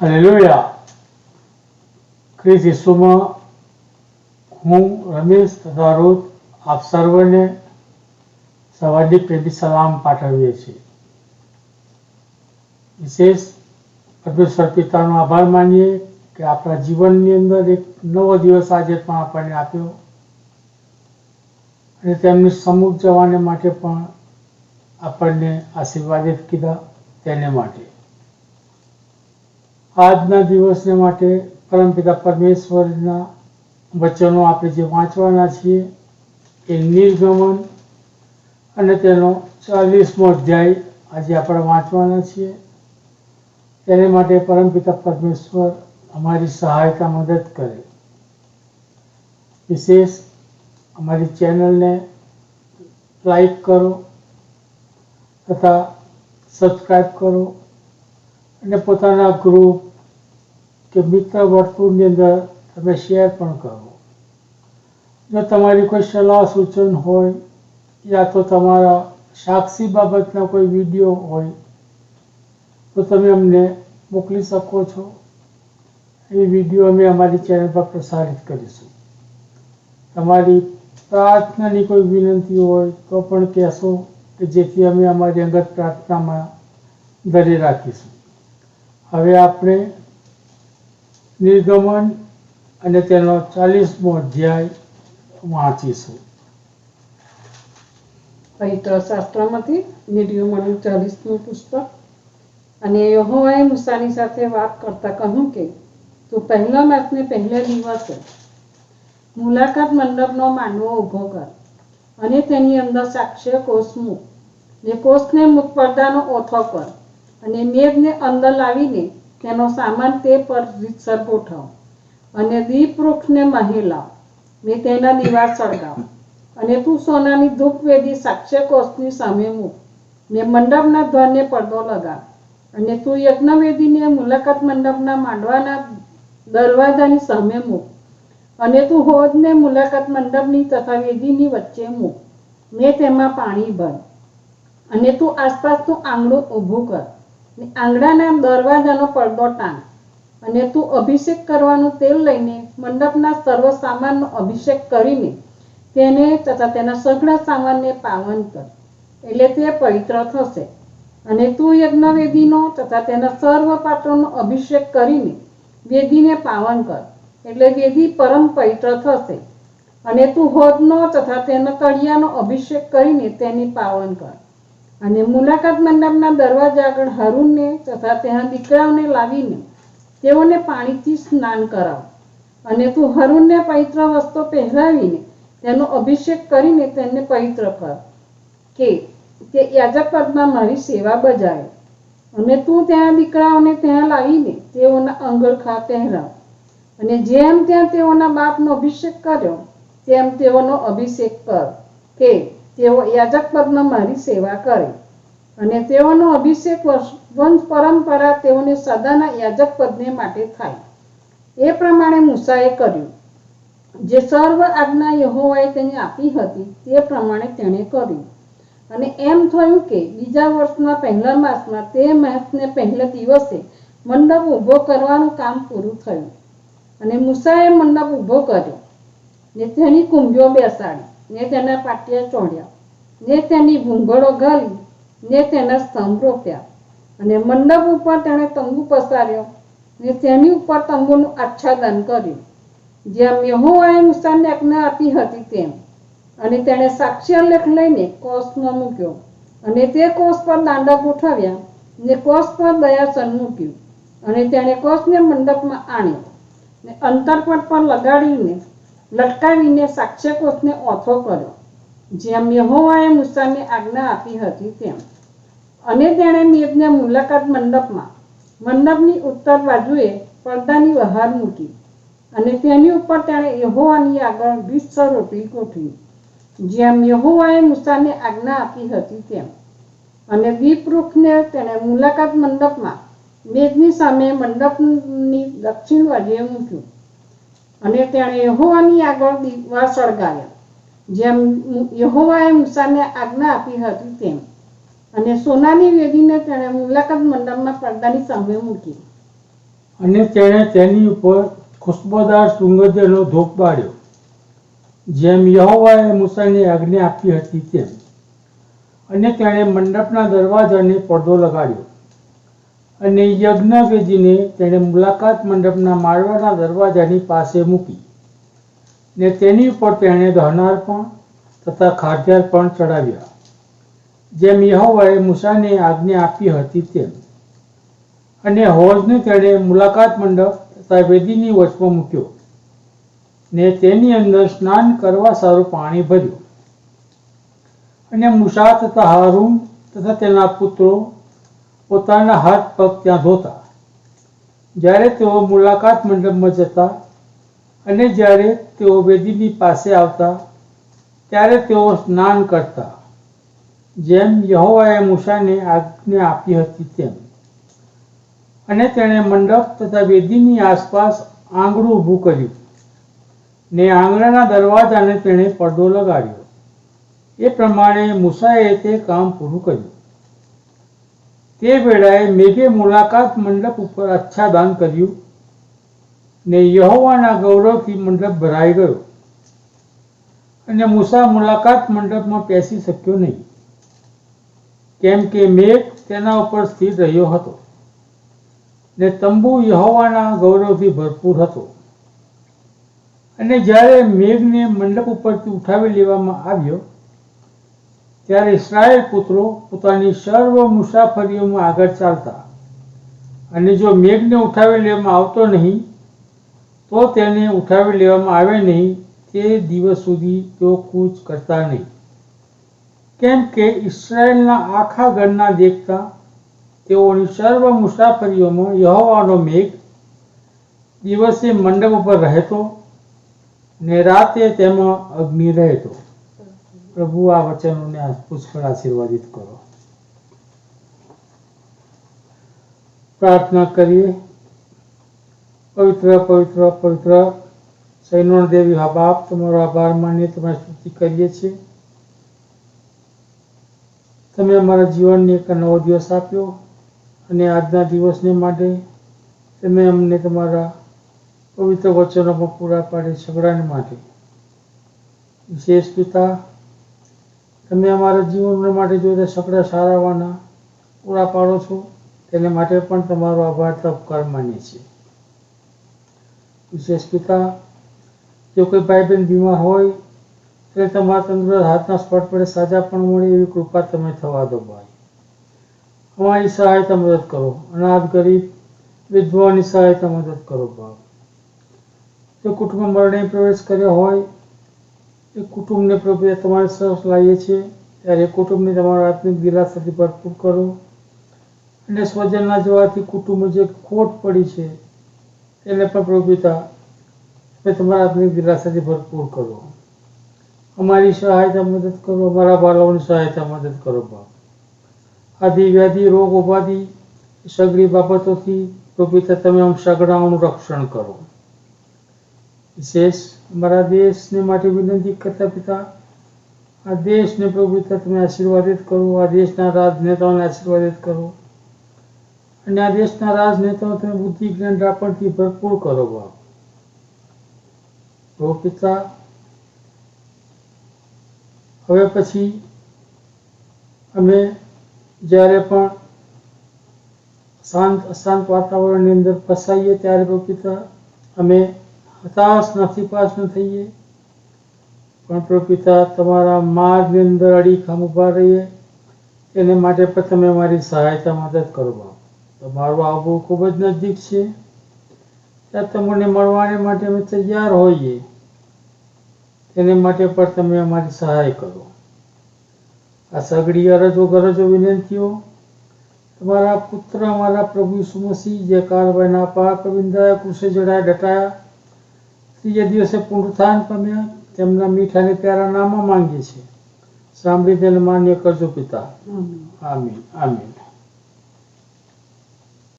Hallelujah Chris ઈસુમાં હું, રમેશ તથા રૂત આપ સર્વને સવારની પ્રેમી સલામ પાઠવીએ છીએ. વિશેષ પરમેશ્વર પિતાનો આભાર માનીએ કે આપણા જીવનની અંદર એક નવો દિવસ આજે પણ આપણને આપ્યો અને તેમની સમુખ જવાને માટે પણ આપણને આશીર્વાદિત કીધા તેને માટે. આજના દિવસને માટે પરમપિતા પરમેશ્વરના વચનો આપણે જે વાંચવાના છીએ, એ નિર્ગમન અને તેનો ચાલીસમો અધ્યાય આજે આપણે વાંચવાના છીએ. તેને માટે પરમપિતા પરમેશ્વર અમારી સહાયતા મદદ કરે. વિશેષ અમારી ચેનલને લાઈક કરો તથા સબસ્ક્રાઈબ કરો. અને પોતાના ગ્રુપ કે મિત્ર વર્તુળની અંદર તમે શેર પણ કરો. જો તમારી કોઈ સલાહ સૂચન હોય યા તો તમારા સાક્ષી બાબતના કોઈ વીડિયો હોય, તો તમે અમને મોકલી શકો છો. એ વીડિયો અમે અમારી ચેનલ પર પ્રસારિત કરીશું. તમારી પ્રાર્થનાની કોઈ વિનંતી હોય તો પણ કહેશો કે જેથી અમે અમારી અંગત પ્રાર્થનામાં ધરી રાખીશું. હવે આપણે નિર્ગમન અને તેનો ચાલીસમો અધ્યાય વાંચીશું. પવિત્ર શાસ્ત્રમાંથી નિર્ગમનનું ચાલીસમું પુસ્તક. અને યહોવાએ મૂસાની સાથે વાત કરતા કહ્યું કે, તું પહેલા માસને પહેલા દિવસે મુલાકાત મંડપનો માનવો ઊભો કર અને તેની અંદર સાક્ષ્ય કોષ મૂક ને કોષને મુખ પડદાનો ઓથો કર. અને મેઘને અંદર લાવીને તેનો સામાન તે પર રીતસર ગોઠવ અને દીપ વૃક્ષને મહી લાવ. ને તેના દીવા સળગાવ. અને તું સોનાની ધૂપ વેદી સાક્ષ્ય કોષની સામે મૂક. ને મંડપના ધ્વનને પડદો લગાવ અને તું યજ્ઞવેદીને મુલાકાત મંડપના માંડવાના દરવાજાની સામે મૂક. અને તું હોજને મુલાકાત મંડપની તથા વેદીની વચ્ચે મૂક. ને તેમાં પાણી ભર. અને તું આસપાસનું આંગણું ઊભું કર. આંગણાના દરવાજાનો પડદો ટાંગ અને તું અભિષેક કરવાનું તેલ લઈને મંડપના સર્વ સામાનનો અભિષેક કરીને તેને તથા તેના સઘળા સામાનને પાવન કર. એટલે તે પવિત્ર થશે. અને તું યજ્ઞવેદીનો તથા તેના સર્વ પાત્રોનો અભિષેક કરીને વેદીને પાવન કર. એટલે વેદી પરમ પવિત્ર થશે. અને તું હોદનો તથા તેના તળિયાનો અભિષેક કરીને તેની પાવન કર. અને મુલાકાત મંડપના દરવાજા આગળ હરુણને તથા તેના દીકરાઓને લાવીને તેઓને પાણીથી સ્નાન કરાવ. અને તું હરુણને પવિત્ર વસ્ત્રો પહેરાવીને તેનો અભિષેક કરીને તેને પવિત્ર કર કે તે યાજક પદમાં મારી સેવા બજાવે. અને તું ત્યાં દીકરાઓને ત્યાં લાવીને તેઓના અંગરખા પહેરાવ. અને જેમ ત્યાં તેઓના બાપનો અભિષેક કર્યો, તેમ તેઓનો અભિષેક કર કે તેઓ યાજક પદમાં મારી સેવા કરે. અને તેઓનો અભિષેક વંશ પરંપરા તેઓને સદાના યાજક પદને માટે થાય. એ પ્રમાણે મૂસાએ કર્યું. જે સર્વ આજ્ઞા યહોવાએ તેને આપી હતી, તે પ્રમાણે તેણે કર્યું. અને એમ થયું કે બીજા વર્ષના પહેલા માસમાં તે માસને પહેલા દિવસે મંડપ ઊભો કરવાનું કામ પૂરું થયું. અને મૂસાએ મંડપ ઊભો કર્યો. ને તેની કુંભીઓ બેસાડી. ને તેના પાટિયા ચોડ્યા ને તેની ભૂંગળો ગાલી, ને તેના સ્તંભ રોપ્યા. અને મંડપ ઉપર તેણે તંબુ પસાર્યો, ને તેની ઉપર તંબુનું આચ્છાદન કર્યું. જેમ યહોવાએ મૂસાને આજ્ઞા આપી હતી તેમ. અને તેણે સાક્ષ્ય લેખ લઈને કોષમાં મૂક્યો. અને તે કોષ પર દાંડા ગોઠવ્યા ને કોષ પર દયાસન મૂક્યું. અને તેણે કોષને મંડપમાં આણ્યો. ને અંતરપટ પર લગાડીને લટકાવીને સાક્ષ્યકોષને ઓછો કર્યો. જેમ યહોવાએ મૂસાને આજ્ઞા આપી હતી તેમ. અને તેણે મેઘને મુલાકાત મંડપમાં, મંડપની ઉત્તર બાજુએ પડદાની બહાર મૂકી અને તેની ઉપર તેણે યહોવાની આગળ વીસ રોટલી ગોઠવી. જેમ યહોવાએ મૂસાને આજ્ઞા આપી હતી તેમ. અને દીપવૃક્ષને તેણે મુલાકાત મંડપમાં મેઘની સામે મંડપની દક્ષિણ બાજુએ મૂક્યું. અને તેણે યહોવાની આગળ દીવા સળગાવ્યા જેમ યહોવાએ મૂસાને આજ્ઞા આપી હતી તેમ. અને સોનાની વેદીને તેણે મુલાકાત મંડપમાં પડદાની સામે મૂકી. અને તેણે તેની ઉપર ખુશ્બોદાર સુગંધનો ધૂપ બાળ્યો, જેમ યહોવાએ મૂસાને આજ્ઞા આપી હતી તેમ. અને તેણે મંડપના દરવાજાને પડદો લગાડ્યો. અને યજ્ઞવેદીને તેણે મુલાકાત મંડપના માળવાના દરવાજાની પાસે મૂકી ને તેની ઉપર તેણે દહનાર્પણ તથા ખાદ્યાર્પણ ચડાવ્યા. જેમ યહોવાએ મૂસાને આજ્ઞા આપી હતી તેમ. અને હોજને તેણે મુલાકાત મંડપ તથા વેદીની વચમાં મૂક્યો ને તેની અંદર સ્નાન કરવા સારું પાણી ભર્યું. અને મુસા તથા હારૂન તથા તેના પુત્રો પોતાના હાથ પગ ત્યાં ધોતા. જ્યારે તેઓ મુલાકાત મંડપમાં જતા અને જ્યારે તેઓ વેદીની પાસે આવતા, ત્યારે તેઓ સ્નાન કરતા, જેમ યહોવાએ મૂસાને આજ્ઞા આપી હતી તેમ. અને તેણે મંડપ તથા વેદીની આસપાસ આંગણું ઊભું કર્યું ને આંગણાના દરવાજાને તેણે પડદો લગાડ્યો. એ પ્રમાણે મૂસાએ તે કામ પૂરું કર્યું. તે વેળાએ મેઘે મુલાકાત મંડપ ઉપર આચ્છાદાન કર્યું ને યહોવાના ગૌરવથી મંડપ ભરાઈ ગયો. અને મૂસા મુલાકાત મંડપમાં બેસી શક્યો નહીં. કેમ કે મેઘ તેના ઉપર સ્થિર રહ્યો હતો ને તંબુ યહોવાના ગૌરવથી ભરપૂર હતો. અને જ્યારે મેઘને મંડપ ઉપરથી ઉઠાવી લેવામાં આવ્યો ત્યારે ઇસ્રાયેલ પુત્રો પોતાની સર્વ મુસાફરીઓમાં આગળ ચાલતા. અને જો મેઘને ઉઠાવી લેવામાં આવતો નહીં, તો તેને ઉઠાવી લેવામાં આવે નહીં, તે દિવસ સુધી તેઓ કૂચ કરતા નહીં. કેમ કે ઇસ્રાયેલના આખા ઘરના દેખતા તેઓની સર્વ મુસાફરીઓમાં યહોવાનો મેઘ દિવસે મંડપ ઉપર રહેતો ને રાતે તેમાં અગ્નિ રહેતો. પ્રભુ આ વચનોને પુષ્કળ આશીર્વાદિત કરો. પ્રાર્થના કરીએ. પવિત્ર પવિત્ર પવિત્ર સૈનોણ દેવી હા બાપ, તમારો આભાર માનીએ તમારી સ્તુતિ કરીએ છીએ. તમે અમારા જીવનને એક નવો દિવસ આપ્યો અને આજના દિવસને માટે તમે અમને તમારા પવિત્ર વચનોમાં પૂરા પાડે સગડાને માટે. વિશેષ પિતા તમે અમારા જીવન માટે જોતા સગડા સારાવાના પૂરા પાડો છો, તેને માટે પણ તમારો આભાર તપકાર માનીએ છીએ. વિશેષ પિતા, જો કોઈ ભાઈ બહેન બીમાર હોય તો તમારા તંદુરસ્ત હાથના સ્પોટ પડે સાજા પણ મળે એવી કૃપા તમે થવા દો ભાઈ. અમારી સહાયતા મદદ કરો. અનાથ, ગરીબ વિધવાની સહાયતા મદદ કરો ભાવ જો કુટુંબ મરણે પ્રવેશ કર્યો હોય એ કુટુંબને પ્રભુ તમારી સરસ લાવીએ છીએ. ત્યારે કુટુંબને તમારા આત્મિક દિલાસાથી ભરપૂર કરો. અને સ્વજનના જવાથી કુટુંબ જે ખોટ પડી છે, એને પણ પ્રભુ તમે તમારા આત્મિક દિલાસાથી ભરપૂર કરો. અમારી સહાયતા મદદ કરો, અમારા બાળકોની સહાયતા મદદ કરો બાપ. આદિ વ્યાધિ, રોગ ઉપાધિ સગળી બાબતોથી પ્રભુ તમે આમ સગડાઓનું રક્ષણ કરો. વિશેષ અમારા દેશને માટે વિનંતી કરતા પિતા, આ દેશને પ્રભુ પિતા તમે આશીર્વાદિત કરો, આ દેશના રાજનેતાઓને આશીર્વાદિત કરો. અને આ દેશના રાજનેતાઓ તમે બુદ્ધિ જ્ઞાન રાપણથી ભરપૂર કરો બાપ. પ્રભુ પિતા, હવે પછી અમે જ્યારે પણ શાંત, અશાંત વાતાવરણની અંદર ફસાઈએ ત્યારે પ્રભુ પિતા, અમે હતાશ નથી પાસ થઈએ. પણ પ્રભુપિતા, તમારા માર્ગની અંદર અડીખમ ઊભા રહીએ. એને માટે પણ તમે મારી સહાયતા મદદ કરો બાપ. તમારું આવવું ખૂબ જ નજીક છે. ત્યાં તમને મળવાને માટે અમે તૈયાર હોઈએ. એને માટે પણ તમે અમારી સહાય કરો. આ સગડી અરજો ગરજો વિનંતીઓ. તમારા પુત્ર, અમારા પ્રભુ સુમસી જે કાળભાઈના પાક વિંદાય કૃષિ જડાય ડટાયા ત્રીજે દિવસે પુનરુત્થાન પામ્યા. તેમના મીઠા અને પ્યારા નામો માંગીએ છીએ સાંભળી તેને માન્ય કરજો પિતા. આમીન. આમીન. આમીન.